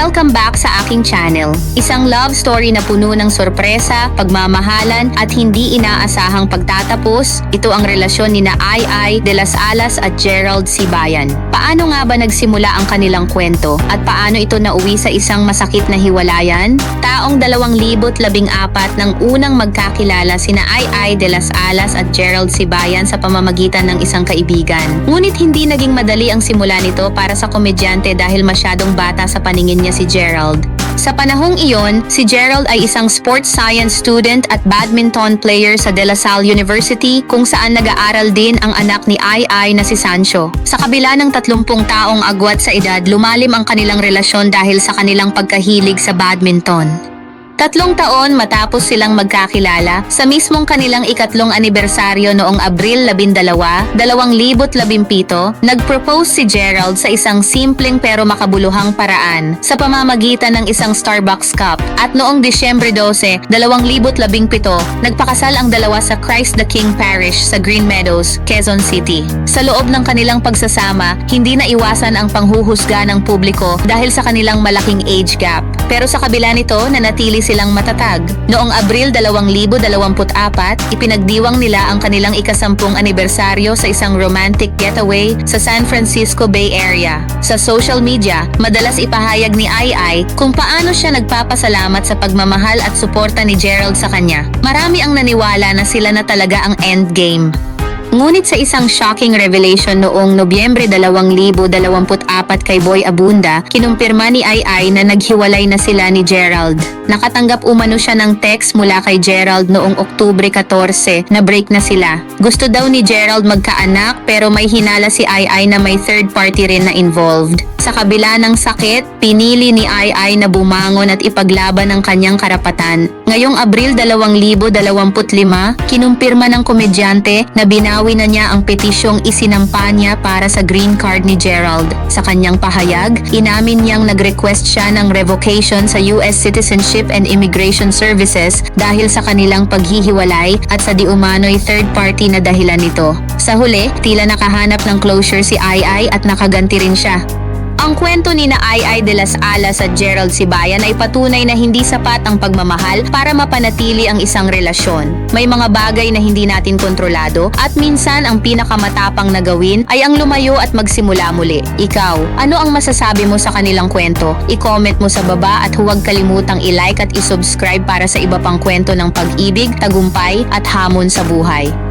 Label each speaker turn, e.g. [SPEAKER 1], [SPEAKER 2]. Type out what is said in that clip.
[SPEAKER 1] Welcome back sa aking channel. Isang love story na puno ng sorpresa, pagmamahalan at hindi inaasahang pagtatapos. Ito ang relasyon ni na Ai Ai de las Alas at Gerald Sibayan. Paano nga ba nagsimula ang kanilang kwento at paano ito nauwi sa isang masakit na hiwalayan? Taong 2014 nang unang magkakilala sina Ai Ai de las Alas at Gerald Sibayan sa pamamagitan ng isang kaibigan. Ngunit hindi naging madali ang simula nito para sa komedyante dahil masyadong bata sa paningin niya si Gerald. Sa panahong iyon, si Gerald ay isang sports science student at badminton player sa De La Salle University kung saan nag-aaral din ang anak ni Ai Ai na si Sancho. Sa kabila ng 30 taong agwat sa edad, lumalim ang kanilang relasyon dahil sa kanilang pagkahilig sa badminton. Tatlong taon matapos silang magkakilala, sa mismong kanilang ikatlong anibersaryo noong Abril 12, 2017, nag-propose si Gerald sa isang simpleng pero makabuluhang paraan sa pamamagitan ng isang Starbucks cup. At noong Disyembre 12, 2017, nagpakasal ang dalawa sa Christ the King Parish sa Green Meadows, Quezon City. Sa loob ng kanilang pagsasama, hindi na iwasan ang panghuhusga ng publiko dahil sa kanilang malaking age gap. Pero sa kabila nito, nanatili silang matatag. Noong Abril 2024, ipinagdiwang nila ang kanilang ikasampung anibersaryo sa isang romantic getaway sa San Francisco Bay Area. Sa social media, madalas ipahayag ni Ai kung paano siya nagpapasalamat sa pagmamahal at suporta ni Gerald sa kanya. Marami ang naniwala na sila na talaga ang endgame. Ngunit sa isang shocking revelation noong Nobyembre 2024 kay Boy Abunda, kinumpirma ni Ai na naghiwalay na sila ni Gerald. Nakatanggap umano siya ng text mula kay Gerald noong Oktubre 14 na break na sila. Gusto daw ni Gerald magkaanak pero may hinala si Ai na may third party rin na involved. Sa kabila ng sakit, pinili ni Ai Ai na bumangon at ipaglaban ang kanyang karapatan. Ngayong Abril 2025, kinumpirma ng komedyante na binawi na niya ang petisyong isinampa niya para sa green card ni Gerald. Sa kanyang pahayag, inamin niyang nag-request siya ng revocation sa US Citizenship and Immigration Services dahil sa kanilang paghihiwalay at sa di umano'y third party na dahilan nito. Sa huli, tila nakahanap ng closure si Ai Ai at nakaganti rin siya. Ang kwento ni na Ai de las Alas at Gerald Sibayan ay patunay na hindi sapat ang pagmamahal para mapanatili ang isang relasyon. May mga bagay na hindi natin kontrolado at minsan ang pinakamatapang na gawin ay ang lumayo at magsimula muli. Ikaw, ano ang masasabi mo sa kanilang kwento? I-comment mo sa baba at huwag kalimutang i-like at i-subscribe para sa iba pang kwento ng pag-ibig, tagumpay at hamon sa buhay.